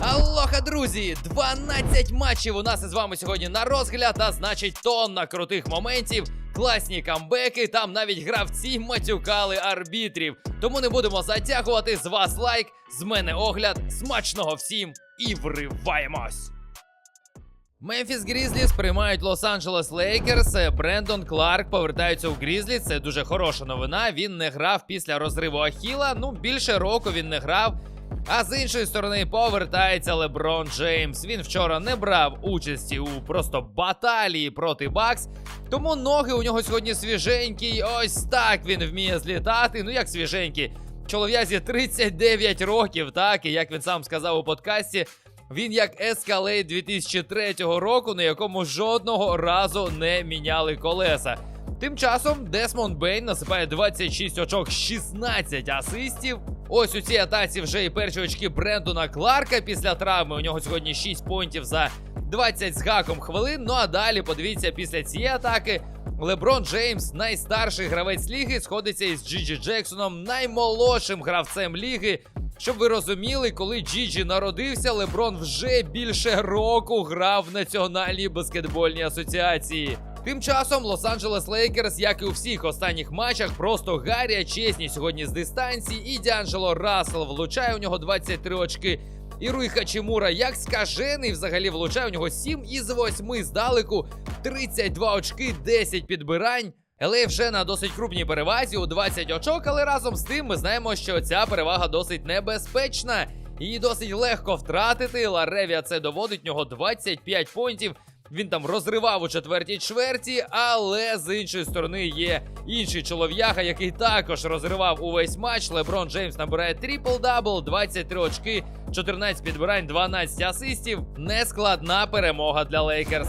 Алоха, друзі! 12 матчів у нас із вами сьогодні на розгляд, а значить тонна крутих моментів, класні камбеки, там навіть гравці матюкали арбітрів. Тому не будемо затягувати з вас лайк, з мене огляд. Смачного всім і вриваємось! Мемфіс Грізліс приймають Лос-Анджелес Лейкерс. Брендон Кларк повертається у Грізлі. Це дуже хороша новина. Він не грав після розриву Ахіла. Ну, більше року він не грав. А з іншої сторони повертається Леброн Джеймс. Він вчора не брав участі у просто баталії проти Бакс. Тому ноги у нього сьогодні свіженькі. Ось так він вміє злітати. Ну як свіженькі. Чолов'язі 39 років, так і як він сам сказав у подкасті. Він як Escalade 2003 року, на якому жодного разу не міняли колеса. Тим часом Десмонд Бейн насипає 26 очок, 16 асистів. Ось у цій атаці вже і перші очки Брендона Кларка після травми. У нього сьогодні 6 понтів за 20 з гаком хвилин. Ну а далі, подивіться, після цієї атаки Леброн Джеймс, найстарший гравець ліги, сходиться із Джиджі Джексоном, наймолодшим гравцем ліги. Щоб ви розуміли, коли Джіджі народився, Леброн вже більше року грав в Національній баскетбольній асоціації. Тим часом Лос-Анджелес Лейкерс, як і у всіх останніх матчах, просто гаря чесні сьогодні з дистанції. І Діанджело Рассел влучає у нього 23 очки. І Руй Хачимура, як скажений, взагалі влучає у нього 7 із 8 здалеку, 32 очки, 10 підбирань. Елей вже на досить крупній перевазі у 20 очок, але разом з тим ми знаємо, що ця перевага досить небезпечна. Її досить легко втратити. Ларевія це доводить нього 25 понтів. Він там розривав у четвертій чверті, але з іншої сторони є інший чолов'яга, який також розривав увесь матч. Леброн Джеймс набирає трипл-дабл, 23 очки, 14 підбирань, 12 асистів. Нескладна перемога для Лейкерс.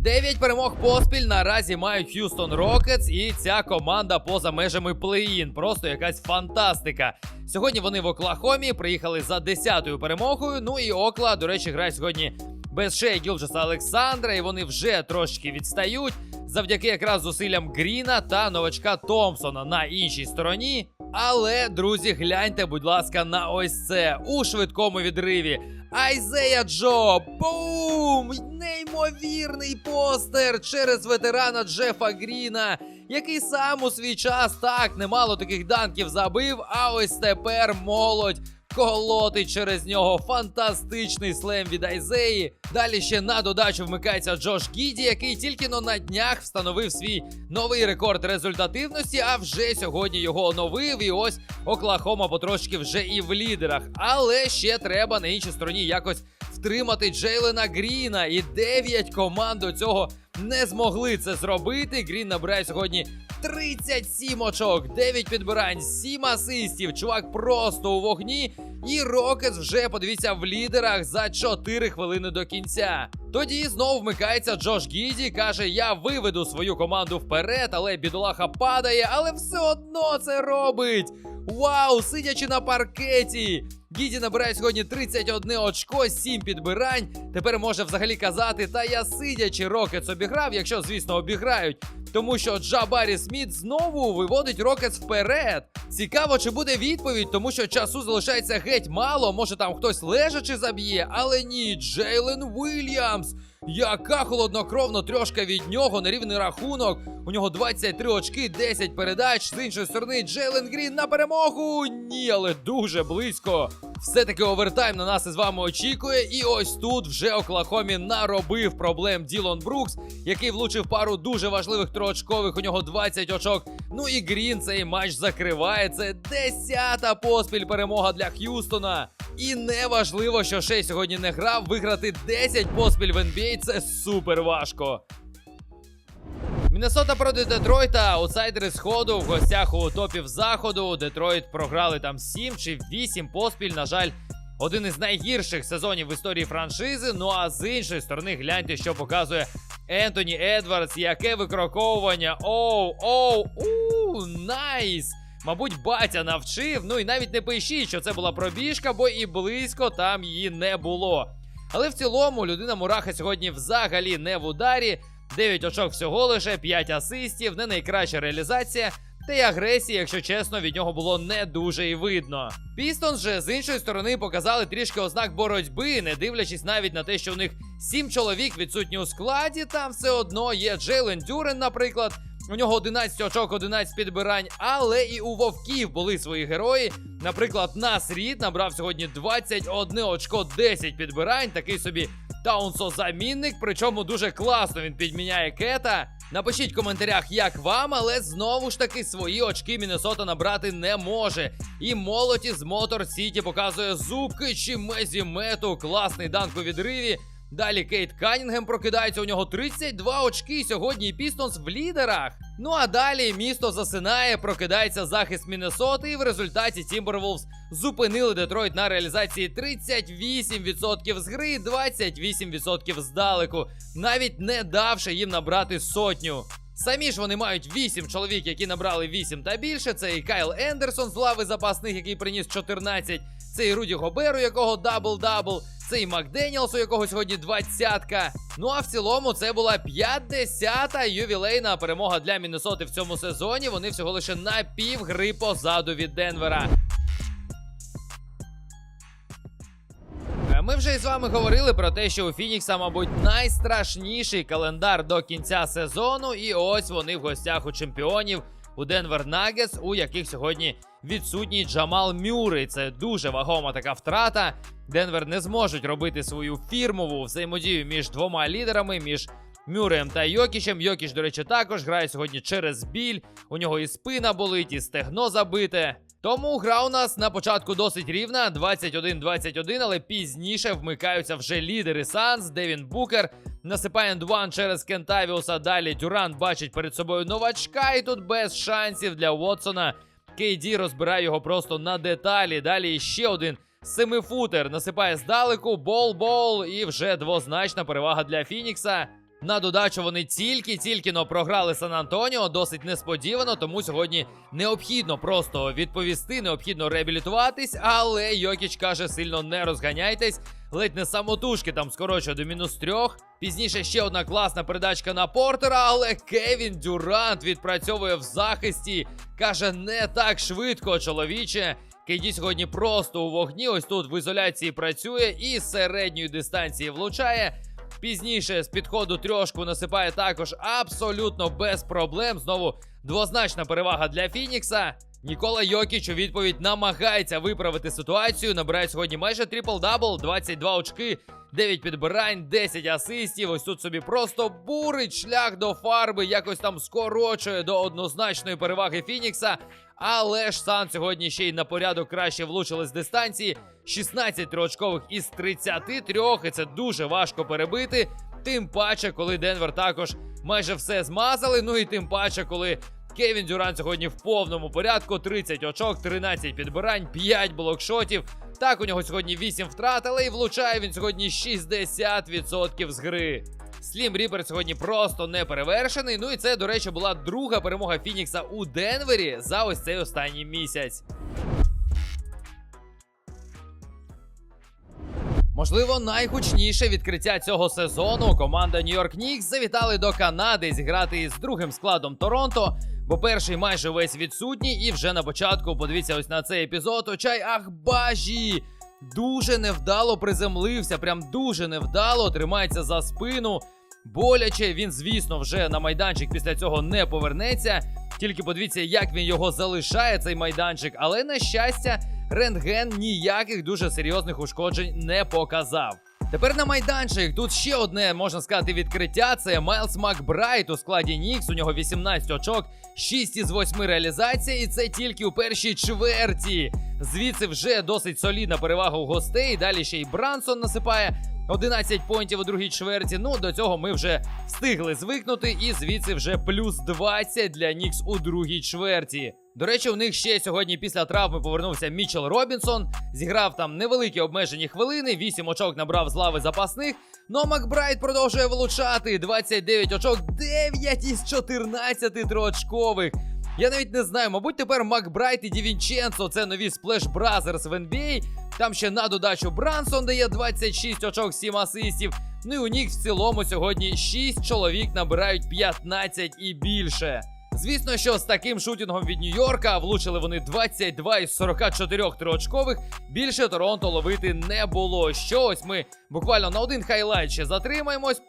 Дев'ять перемог поспіль наразі мають Х'юстон Рокетс, і ця команда поза межами плей-ін. Просто якась фантастика. Сьогодні вони в Оклахомі приїхали за 10-ю перемогою. Ну і Окла, до речі, грає сьогодні без Шея Гілджеса Олександра, і вони вже трошки відстають завдяки якраз зусиллям Гріна та новачка Томпсона на іншій стороні. Але, друзі, гляньте, будь ласка, на ось це у швидкому відриві. Айзея Джо! Бум! Неймовірний постер через ветерана Джефа Гріна, який сам у свій час так немало таких данків забив. А ось тепер молодь колотить через нього фантастичний слем від Айзеї. Далі ще на додачу вмикається Джош Гіді, який тільки но на днях встановив свій новий рекорд результативності, а вже сьогодні його оновив. І ось Оклахома потрошки вже і в лідерах. Але ще треба на іншій стороні якось втримати Джейлена Гріна. І 9 команд до цього не змогли це зробити. Грін набирає сьогодні 37 очок, 9 підбирань, 7 асистів. Чувак просто у вогні. І Рокетс вже подивіться в лідерах за 4 хвилини до кінця. Тоді знову вмикається Джош Гіді, каже: Я виведу свою команду вперед, але бідолаха падає, але все одно це робить. Вау, сидячи на паркеті. Гіді набирає сьогодні 31 очко, 7 підбирань. Тепер може взагалі казати, та я сидячи Рокетс обіграв, якщо, звісно, обіграють. Тому що Джабарі Сміт знову виводить Рокетс вперед. Цікаво, чи буде відповідь, тому що часу залишається геть мало. Може там хтось лежачи заб'є, але ні, Джейлен Уільямс. Яка холоднокровно трьошка від нього на рівний рахунок. У нього 23 очки, 10 передач. З іншої сторони, Джейлен Грін на перемогу. Ні, але дуже близько. Все-таки овертайм на нас із вами очікує. І ось тут вже Оклахомі наробив проблем Ділон Брукс, який влучив пару дуже важливих троочкових. У нього 20 очок. Ну і Грін цей матч закриває. Це десята поспіль перемога для Х'юстона. І не важливо, що Шей сьогодні не грав. Виграти 10 поспіль в NBA – це супер важко. Міннесота проти Детройта, аутсайдери сходу в гостях у топів заходу. Детройт програли там 7 чи 8 поспіль. На жаль, один із найгірших сезонів в історії франшизи. Ну а з іншої сторони, гляньте, що показує Ентоні Едвардс. Яке викроковування. Оу, оу, у, найс! Мабуть, батя навчив. Ну і навіть не пишіть, що це була пробіжка, бо і близько там її не було. Але в цілому людина Мураха сьогодні взагалі не в ударі. 9 очок всього лише, 5 асистів, не найкраща реалізація. Та й агресії, якщо чесно, від нього було не дуже і видно. Пістонс же з іншої сторони показали трішки ознак боротьби, не дивлячись навіть на те, що у них сім чоловік відсутні у складі. Там все одно є Джейлен Дюрен, наприклад. У нього 11 очок, 11 підбирань, але і у вовків були свої герої. Наприклад, Нас Рід набрав сьогодні 21 очко, 10 підбирань. Такий собі Таунсо-замінник. Причому дуже класно він підміняє кета. Напишіть в коментарях, як вам, але знову ж таки свої очки Міннесота набрати не може. І молоті з Мотор Сіті показує зубки чи Мезі Мету. Класний данк у відриві. Далі Кейт Канінгем прокидається. У нього 32 очки. Сьогодні Пістонс в лідерах. Ну а далі місто засинає, прокидається захист Міннесоти, і в результаті Тімберволвс зупинили Детройт на реалізації 38% з гри, 28% здалеку, навіть не давши їм набрати сотню. Самі ж вони мають 8 чоловік, які набрали 8 та більше. Це і Кайл Ендерсон з лави запасних, який приніс 14. Це і Руді Гобер, у якого дабл-дабл. Це і Макденіелс, у якого сьогодні двадцятка. Ну а в цілому це була 50-та ювілейна перемога для Міннесоти в цьому сезоні. Вони всього лише на пів гри позаду від Денвера. Е, Ми вже із вами говорили про те, що у Фінікса, мабуть, найстрашніший календар до кінця сезону. І ось вони в гостях у чемпіонів у Денвер Нагетс, у яких сьогодні відсутній Джамал Мюррей. Це дуже вагома така втрата. Денвер не зможуть робити свою фірмову взаємодію між двома лідерами, між Мюреєм та Йокічем. Йокіч, до речі, також грає сьогодні через біль. У нього і спина болить, і стегно забите. Тому гра у нас на початку досить рівна: 21-21, але пізніше вмикаються вже лідери Санс, Девін Букер. Насипає ендван через Кентавіуса. Далі Дюрант бачить перед собою новачка, і тут без шансів для Уотсона. Кейді розбирає його просто на деталі. Далі ще один семифутер насипає здалеку, бол-бол, і вже двозначна перевага для Фінікса. На додачу вони тільки-тільки но програли Сан Антоніо, досить несподівано, тому сьогодні необхідно просто відповісти, необхідно реабілітуватись, але Йокіч каже, сильно не розганяйтесь. Ледь не самотужки там скорочує до мінус трьох. Пізніше ще одна класна передачка на Портера, але Кевін Дюрант відпрацьовує в захисті. Каже, не так швидко, чоловіче. Кейді сьогодні просто у вогні. Ось тут в ізоляції працює і з середньої дистанції влучає. Пізніше з підходу трьошку насипає також абсолютно без проблем. Знову двозначна перевага для Фінікса. Нікола Йокіч у відповідь намагається виправити ситуацію. Набирає сьогодні майже трипл-дабл, 22 очки, 9 підбирань, 10 асистів. Ось тут собі просто бурить шлях до фарби, якось там скорочує до однозначної переваги Фінікса. Але ж Сан сьогодні ще й на порядок краще влучили з дистанції. 16 триочкових із 33, і це дуже важко перебити. Тим паче, коли Денвер також майже все змазали. Ну і тим паче, коли Кевін Дюран сьогодні в повному порядку: 30 очок, 13 підбирань, 5 блокшотів. Так, у нього сьогодні 8 втрат, але і влучає він сьогодні 60% з гри. Слім Ріпер сьогодні просто не перевершений. Ну і це, до речі, була друга перемога Фінікса у Денвері за ось цей останній місяць. Можливо, найгучніше відкриття цього сезону команда Нью-Йорк Нікс завітали до Канади зіграти із другим складом Торонто. Бо перший майже весь відсутній, і вже на початку подивіться ось на цей епізод. Очай Ахбажі дуже невдало приземлився, прям дуже невдало тримається за спину. Боляче він, звісно, вже на майданчик після цього не повернеться. Тільки подивіться, як він його залишає, цей майданчик. Але на щастя, рентген ніяких дуже серйозних ушкоджень не показав. Тепер на майданчик. Тут ще одне можна сказати відкриття. Це Майлз Макбрайт у складі Нікс. У нього 18 очок, 6 із 8 реалізація, і це тільки у першій чверті. Звідси вже досить солідна перевага у гостей. Далі ще й Брансон насипає 11 поінтів у другій чверті. Ну до цього ми вже встигли звикнути, і звідси вже плюс 20 для Нікс у другій чверті. До речі, у них ще сьогодні після травми повернувся Мічел Робінсон. Зіграв там невеликі обмежені хвилини, 8 очок набрав з лави запасних. Но Макбрайт продовжує влучати 29 очок, 9 із 14 триочкових. Я навіть не знаю, мабуть, тепер Макбрайт і Дівінченцо це нові Сплеш Бразерс в NBA. Там ще на додачу Брансон дає 26 очок, 7 асистів. Ну і у них в цілому сьогодні 6 чоловік набирають 15 і більше. Звісно, що з таким шутінгом від Нью-Йорка влучили вони 22 із 44 триочкових. Більше Торонто ловити не було. Що ось ми буквально на один хайлайт ще затримаємось.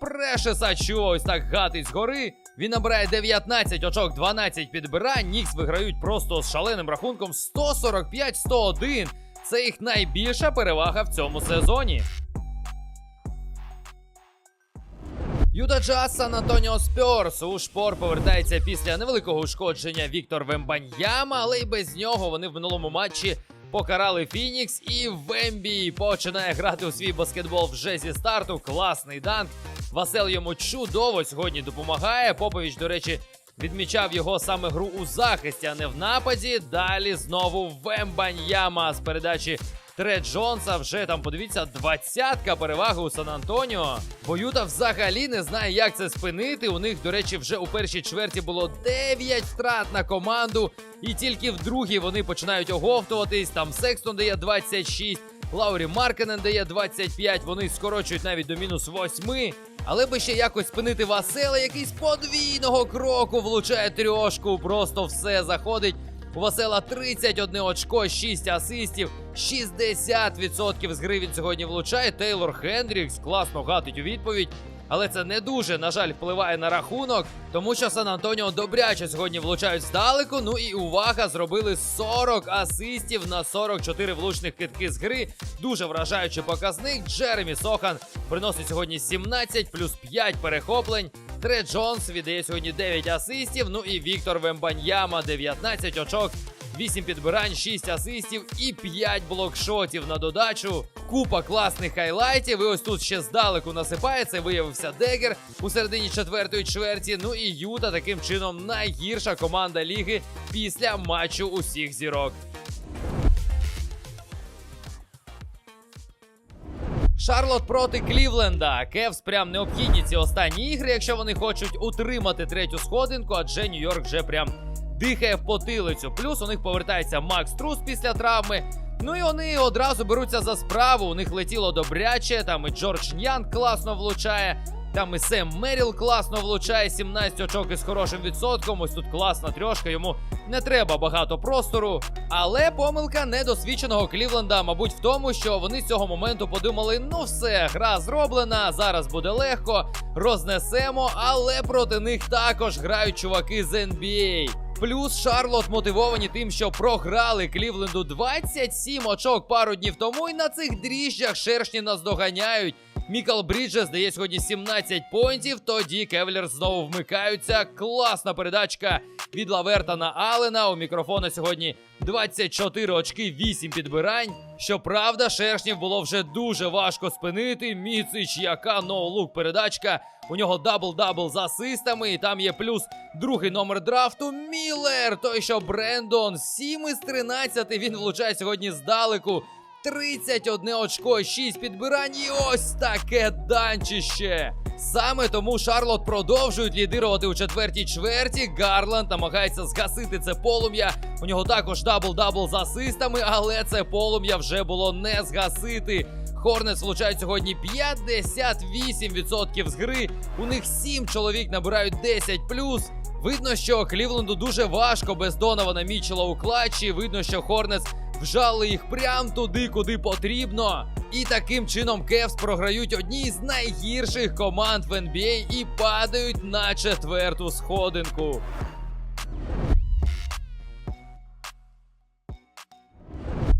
Що ось так гатить згори. Він набирає 19 очок, 12 підбирань. Нікс виграють просто з шаленим рахунком 145-101. Це їх найбільша перевага в цьому сезоні. Юта Джаз Сан Антоніо Спьорс. У шпор повертається після невеликого ушкодження Віктор Вембаньяма, але й без нього вони в минулому матчі покарали Фінікс. І Вембі починає грати у свій баскетбол вже зі старту. Класний данк. Васел йому чудово сьогодні допомагає. Попович, до речі, відмічав його саме гру у захисті, а не в нападі. Далі знову Вембаньяма з передачі Тре Джонса вже там, подивіться, двадцятка переваги у Сан Антоніо. Бо Юта взагалі не знає, як це спинити. У них, до речі, вже у першій чверті було 9 втрат на команду. І тільки в другій вони починають оговтуватись. Там Секстон дає 26, Лаурі Маркенен дає 25. Вони скорочують навіть до мінус 8. Але би ще якось спинити Васела, який з подвійного кроку влучає трьошку. Просто все заходить. У Васела 31 очко, 6 асистів, 60% з гри він сьогодні влучає. Тейлор Хендрікс класно гатить у відповідь. Але це не дуже, на жаль, впливає на рахунок, тому що Сан Антоніо добряче сьогодні влучають здалеку. Ну і увага, зробили 40 асистів на 44 влучних китки з гри. Дуже вражаючий показник. Джеремі Сохан приносить сьогодні 17 плюс 5 перехоплень. Тре Джонс віддає сьогодні 9 асистів. Ну і Віктор Вембаньяма 19 очок. 8 підбирань, 6 асистів і 5 блокшотів на додачу. Купа класних хайлайтів. І ось тут ще здалеку насипається. Виявився Дегер у середині четвертої чверті. Ну і Юта таким чином найгірша команда ліги після матчу усіх зірок. Шарлот проти Клівленда. Кевс прям необхідні ці останні ігри, якщо вони хочуть утримати третю сходинку, адже Нью-Йорк вже прям дихає в потилицю. Плюс у них повертається Макс Трус після травми. Ну і вони одразу беруться за справу. У них летіло добряче. Там і Джордж Ньян класно влучає. Там і Сем Меріл класно влучає 17 очок із хорошим відсотком. Ось тут класна трьошка. Йому не треба багато простору. Але помилка недосвідченого Клівленда, мабуть, в тому, що вони з цього моменту подумали: ну все, гра зроблена, зараз буде легко, рознесемо, але проти них також грають чуваки з NBA. Плюс Шарлот мотивовані тим, що програли Клівленду 27 очок пару днів тому, і на цих дріжджах шершні наздоганяють. Мікал Бріджес дає сьогодні 17 понтів. Тоді Кевлер знову вмикаються. Класна передачка від Лаверта на Алена. У мікрофона сьогодні 24 очки, 8 підбирань. Щоправда, шершнів було вже дуже важко спинити. Міцич, яка ноулук передачка. У нього дабл-дабл з асистами. І там є плюс другий номер драфту. Міллер. Той, що Брендон. 7 із 13. Він влучає сьогодні здалеку. 31 очко, 6 підбирань і ось таке данчище. Саме тому Шарлот продовжують лідирувати у четвертій чверті. Гарланд намагається згасити це полум'я. У нього також дабл-дабл з асистами, але це полум'я вже було не згасити. Хорнес влучають сьогодні 58% з гри. У них 7 чоловік набирають 10 Видно, що Клівленду дуже важко без Донована Мічела у клатчі. Видно, що Хорнес вжали їх прям туди, куди потрібно. І таким чином Кевс програють одній з найгірших команд в NBA і падають на четверту сходинку.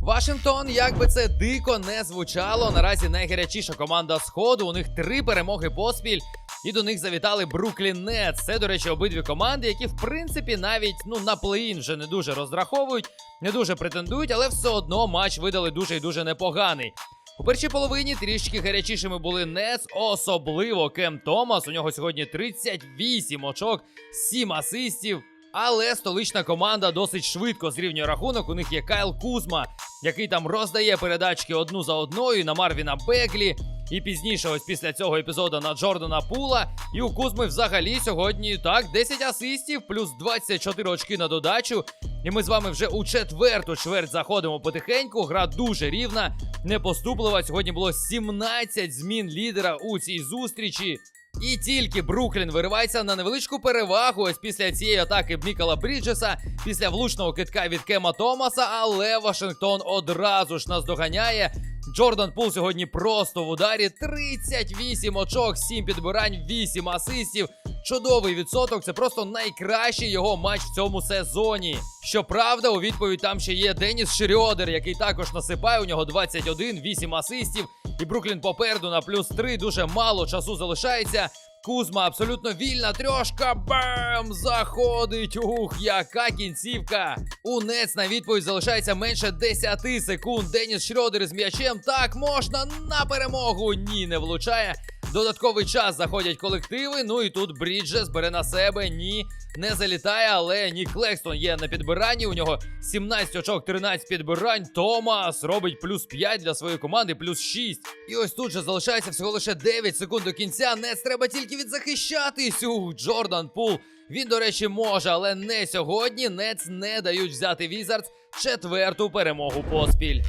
Вашингтон, як би це дико не звучало, наразі найгарячіша команда сходу. У них три перемоги поспіль. І до них завітали Бруклін Нетс. Це, до речі, обидві команди, які в принципі навіть ну на плей-ін вже не дуже розраховують, не дуже претендують, але все одно матч видали дуже і дуже непоганий. У першій половині трішки гарячішими були Нетс, особливо Кем Томас. У нього сьогодні 38 очок, 7 асистів. Але столична команда досить швидко зрівнює рахунок. У них є Кайл Кузма, який там роздає передачки одну за одною на Марвіна Беглі. І пізніше, ось після цього епізоду на Джордана Пула. І у Кузми взагалі сьогодні так 10 асистів, плюс 24 очки на додачу. І ми з вами вже у четверту чверть заходимо потихеньку. Гра дуже рівна, непоступлива. Сьогодні було 17 змін лідера у цій зустрічі. І тільки Бруклін виривається на невеличку перевагу ось після цієї атаки Мікала Бріджеса, після влучного китка від Кема Томаса, але Вашингтон одразу ж нас доганяє. Джордан Пул сьогодні просто в ударі 38 очок, 7 підбирань, 8 асистів. Чудовий відсоток. Це просто найкращий його матч в цьому сезоні. Щоправда, у відповідь там ще є Деніс Шрьодер, який також насипає. У нього 21, 8 асистів. І Бруклін попереду на плюс 3. Дуже мало часу залишається. Кузма абсолютно вільна. Трьошка бам! Заходить. Ух, яка кінцівка. У Нец на відповідь залишається менше 10 секунд. Деніс Шрьодер з м'ячем. Так, можна на перемогу. Ні, не влучає. Додатковий час заходять колективи. Ну і тут Бріджес бере на себе. Ні, не залітає, але Нік Лекстон є на підбиранні. У нього 17 очок, 13 підбирань. Томас робить плюс 5 для своєї команди, плюс 6. І ось тут же залишається всього лише 9 секунд до кінця. Нец треба тільки відзахищатись. Ух, Джордан Пул. Він, до речі, може, але не сьогодні. Нец не дають взяти Візардс четверту перемогу поспіль.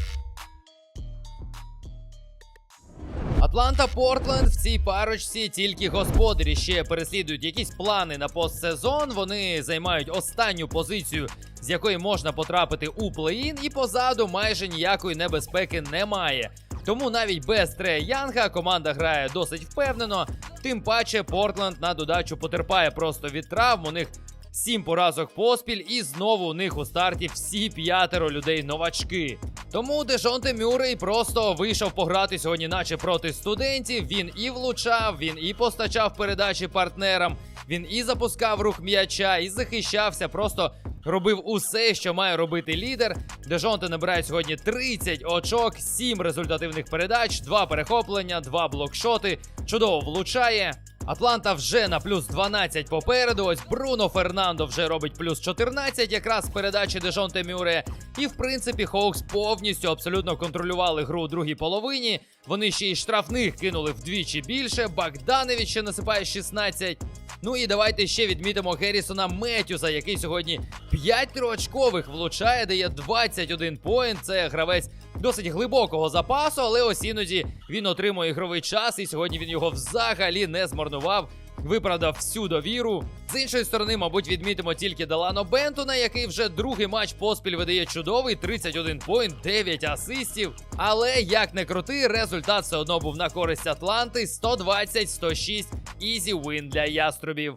Атланта Портленд в цій парочці тільки господарі ще переслідують якісь плани на постсезон. Вони займають останню позицію, з якої можна потрапити у плей-ін, і позаду майже ніякої небезпеки немає. Тому навіть без Трея Янга команда грає досить впевнено. Тим паче Портленд на додачу потерпає просто від травм. У них Сім поразок поспіль, і знову у них у старті всі п'ятеро людей новачки. Тому Дежонте Мюррей просто вийшов пограти сьогодні, наче проти студентів. Він і влучав, він і постачав передачі партнерам, він і запускав рух м'яча, і захищався. Просто робив усе, що має робити лідер. Дежонте набирає сьогодні 30 очок, 7 результативних передач, 2 перехоплення, 2 блокшоти. Чудово влучає. Атланта вже на плюс 12 попереду. Ось Бруно Фернандо вже робить плюс 14, якраз з передачі Дежонте Мюре. І в принципі Хоукс повністю абсолютно контролювали гру у другій половині. Вони ще й штрафних кинули вдвічі більше. Богданович ще насипає 16. Ну і давайте ще відмітимо Геррісона Меттюса, який сьогодні 5 триочкових влучає, дає 21 поінт. Це гравець досить глибокого запасу, але ось іноді він отримує ігровий час, і сьогодні він його взагалі не змарнував. Виправдав всю довіру. З іншої сторони, мабуть, відмітимо тільки Далано Бентона, який вже другий матч поспіль видає чудовий 31 поінт, 9 асистів. Але як не крути, результат все одно був на користь Атланти 120-106. Ізі вин для яструбів.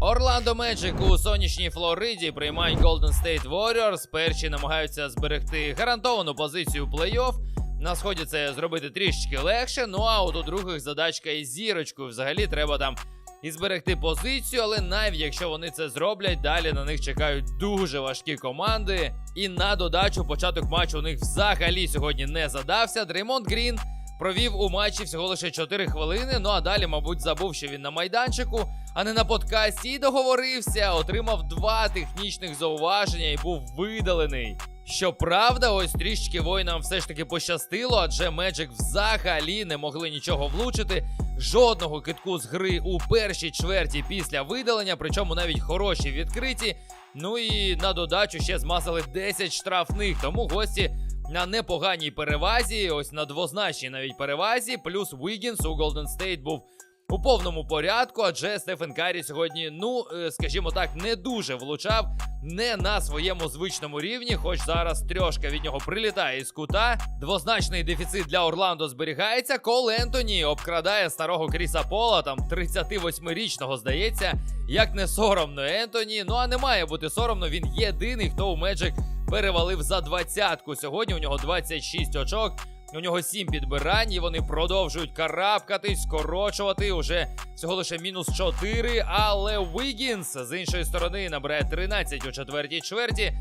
Орландо Меджик у сонячній Флориді приймають Golden State Warriors. Перші намагаються зберегти гарантовану позицію плей-офф. На сході це зробити трішечки легше. Ну а от у других задачка із зірочкою. Взагалі треба там і зберегти позицію, але навіть якщо вони це зроблять, далі на них чекають дуже важкі команди. І на додачу початок матчу у них взагалі сьогодні не задався. Дреймонд Грін провів у матчі всього лише 4 хвилини. Ну а далі, мабуть, забув, що він на майданчику, а не на подкасті. І договорився, отримав два технічних зауваження і був видалений. Щоправда, ось трішки воїнам все ж таки пощастило, адже Меджик взагалі не могли нічого влучити. Жодного китку з гри у першій чверті після видалення, причому навіть хороші відкриті. Ну і на додачу ще змазали 10 штрафних, тому гості на непоганій перевазі, ось на двозначній навіть перевазі. Плюс Вігінс у Golden State був у повному порядку, адже Стефен Карі сьогодні, ну е, скажімо так, не дуже влучав, не на своєму звичному рівні, хоч зараз трьошка від нього прилітає із кута. Двозначний дефіцит для Орландо зберігається. Кол Ентоні обкрадає старого Кріса Пола, там 38-річного, здається. Як не соромно Ентоні. Ну а не має бути соромно. Він єдиний, хто у Меджик перевалив за двадцятку. Сьогодні у нього 26 очок. У нього 7 підбирань, і вони продовжують карабкатись, скорочувати. Уже всього лише мінус 4. Але Вігінс з іншої сторони набирає 13 у четвертій чверті.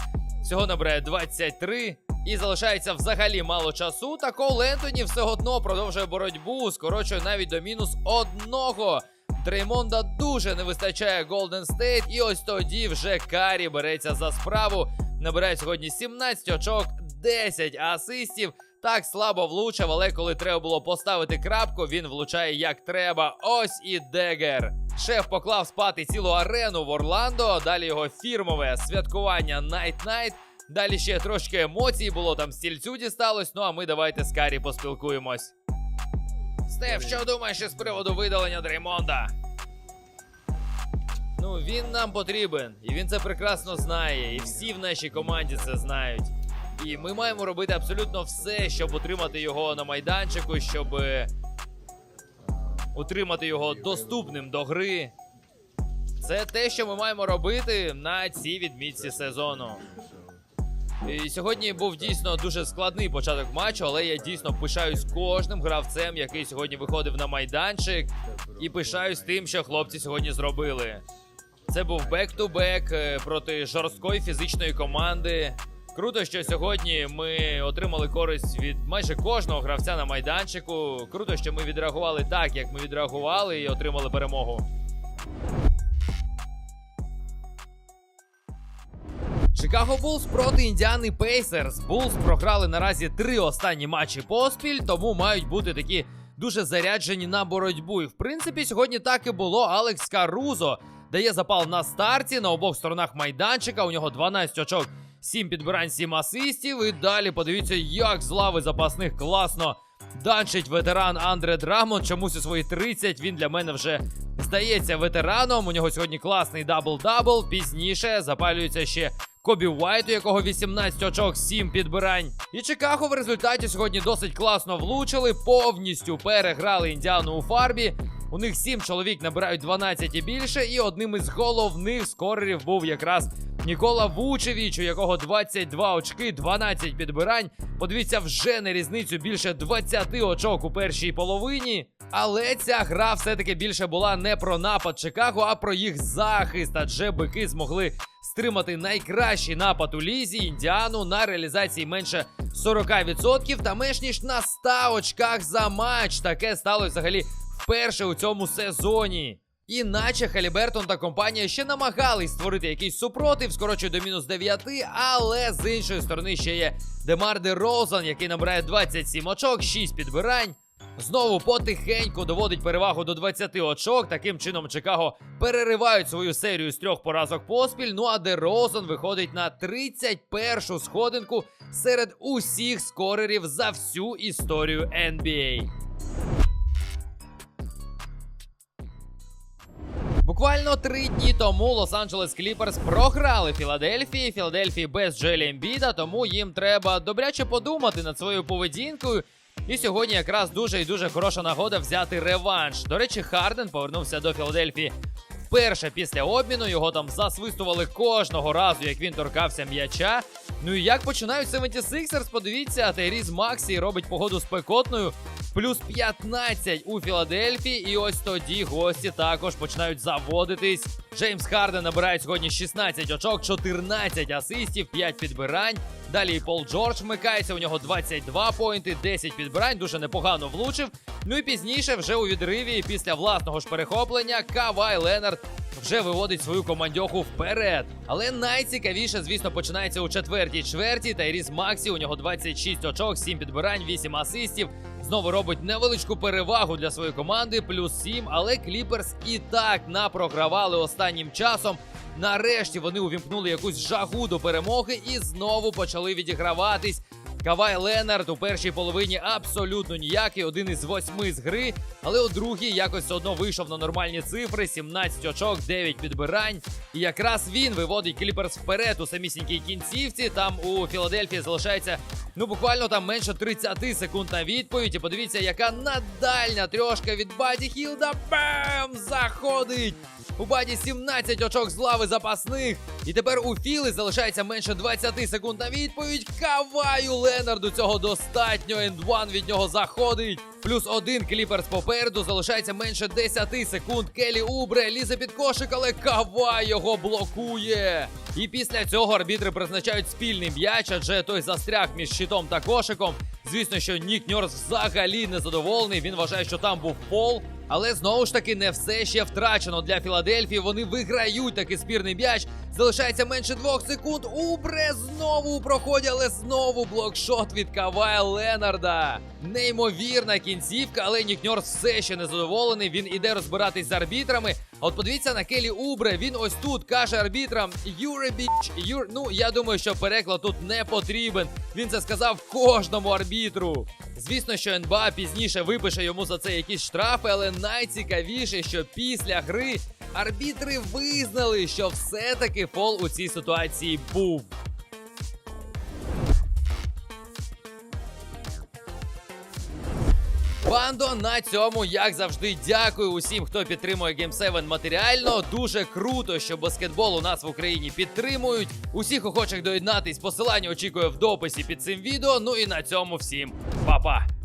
Всього набирає 23. І залишається взагалі мало часу. Та Кол Ентоні все одно продовжує боротьбу, скорочує навіть до мінус одного. Дреймонда дуже не вистачає Golden State, і ось тоді вже Карі береться за справу. Набирає сьогодні 17 очок, 10 асистів. Так слабо влучив, але коли треба було поставити крапку, він влучає як треба. Ось і Дегер. Шеф поклав спати цілу арену в Орландо. Далі його фірмове святкування Night Night. Далі ще трошки емоцій було, там стільцю дісталось. Ну а ми давайте з Карі поспілкуємось. Стеф, що думаєш із приводу видалення Дреймонда? Ну, він нам потрібен, і він це прекрасно знає, і всі в нашій команді це знають. І ми маємо робити абсолютно все, щоб утримати його на майданчику, щоб е, утримати його доступним до гри. Це те, що ми маємо робити на цій відмітці сезону. І сьогодні був дійсно дуже складний початок матчу, але я дійсно пишаюсь кожним гравцем, який сьогодні виходив на майданчик, і пишаюсь тим, що хлопці сьогодні зробили. Це був бек-ту-бек е, проти жорсткої фізичної команди. Круто, що сьогодні ми отримали користь від майже кожного гравця на майданчику. Круто, що ми відреагували так, як ми відреагували, і отримали перемогу. Чикаго Булс проти Індіани Пейсерс. Булс програли наразі три останні матчі поспіль, тому мають бути такі дуже заряджені на боротьбу. І в принципі, сьогодні так і було. Алекс Карузо дає запал на старті на обох сторонах майданчика. У нього 12 очок, 7 підбирань, 7 асистів. І далі подивіться, як з лави запасних класно данчить ветеран Андре Драмон. Чомусь у свої 30 він для мене вже здається ветераном. У нього сьогодні класний дабл-дабл. Пізніше запалюється ще Кобі Уайт, у якого 18 очок, 7 підбирань. І Чикаго в результаті сьогодні досить класно влучили, повністю переграли індіану у фарбі. У них 7 чоловік набирають 12 і більше, і одним із головних скорерів був якраз Нікола Вучевіч, у якого 22 очки, 12 підбирань. Подивіться вже на різницю більше 20 очок у першій половині. Але ця гра все-таки більше була не про напад Чикаго, а про їх захист. Адже бики змогли стримати найкращий напад у лізі Індіану на реалізації менше 40% та менш ніж на 100 очках за матч. Таке сталося взагалі вперше у цьому сезоні. Іначе Халібертон та компанія ще намагались створити якийсь супротив, скорочує до мінус 9, але з іншої сторони ще є Демар де Розан, який набирає 27 очок, 6 підбирань. Знову потихеньку доводить перевагу до 20 очок. Таким чином Чикаго переривають свою серію з трьох поразок поспіль. Ну а де Розан виходить на 31-шу сходинку серед усіх скорерів за всю історію NBA. Буквально три дні тому Лос-Анджелес Кліперс програли Філадельфії. Філадельфії без Джелі Ембіда, тому їм треба добряче подумати над своєю поведінкою. І сьогодні якраз дуже і дуже хороша нагода взяти реванш. До речі, Харден повернувся до Філадельфії вперше після обміну. Його там засвистували кожного разу, як він торкався м'яча. Ну і як починають 76ers, подивіться, Тайріз Максі робить погоду спекотною. Плюс 15 у Філадельфії, і ось тоді гості також починають заводитись. Джеймс Харден набирає сьогодні 16 очок, 14 асистів, 5 підбирань. Далі Пол Джордж вмикається. У нього 22 поінти, 10 підбирань. Дуже непогано влучив. Ну і пізніше, вже у відриві, після власного ж перехоплення, Кавай Ленард вже виводить свою командьоху вперед. Але найцікавіше, звісно, починається у четвертій чверті. Тайріс Максі у нього 26 очок, 7 підбирань, 8 асистів. Знову робить невеличку перевагу для своєї команди, плюс 7, але Кліперс і так напрогравали останнім часом. Нарешті вони увімкнули якусь жагу до перемоги і знову почали відіграватись. Кавай Ленард у першій половині абсолютно ніякий, один із восьми з гри, але у другій якось все одно вийшов на нормальні цифри: 17 очок, 9 підбирань. І якраз він виводить Кліперс вперед у самісінькій кінцівці. Там у Філадельфії залишається ну буквально там менше 30 секунд на відповідь. І подивіться, яка надальня трьошка від Баді Хілда. Бем! Заходить! У Баді 17 очок з лави запасних. І тепер у Філи залишається менше 20 секунд на відповідь. Каваю Ленарду цього достатньо. Ендван від нього заходить. Плюс один кліперс попереду залишається менше 10 секунд. Келі Убре лізе під кошик, але Кавай його блокує. І після цього арбітри призначають спільний м'яч, адже той застряг між щитом та кошиком. Звісно, що Нік Ньорс взагалі не задоволений. Він вважає, що там був фол. Але знову ж таки не все ще втрачено для Філадельфії. Вони виграють такий спірний м'яч. Залишається менше двох секунд. Убре знову у проході, але знову блокшот від Кавая Ленарда. Неймовірна кінцівка, але Нікньор все ще не задоволений. Він іде розбиратись з арбітрами. От подивіться на Келі Убре. Він ось тут каже арбітрам: a bitch, you're... Ну я думаю, що переклад тут не потрібен. Він це сказав кожному арбітру. Звісно, що НБА пізніше випише йому за це якісь штрафи, але найцікавіше, що після гри арбітри визнали, що все-таки фол у цій ситуації був. Бандо, на цьому, як завжди, дякую усім, хто підтримує Game 7 матеріально. Дуже круто, що баскетбол у нас в Україні підтримують. Усіх охочих доєднатись, посилання очікує в дописі під цим відео. Ну і на цьому всім па-па!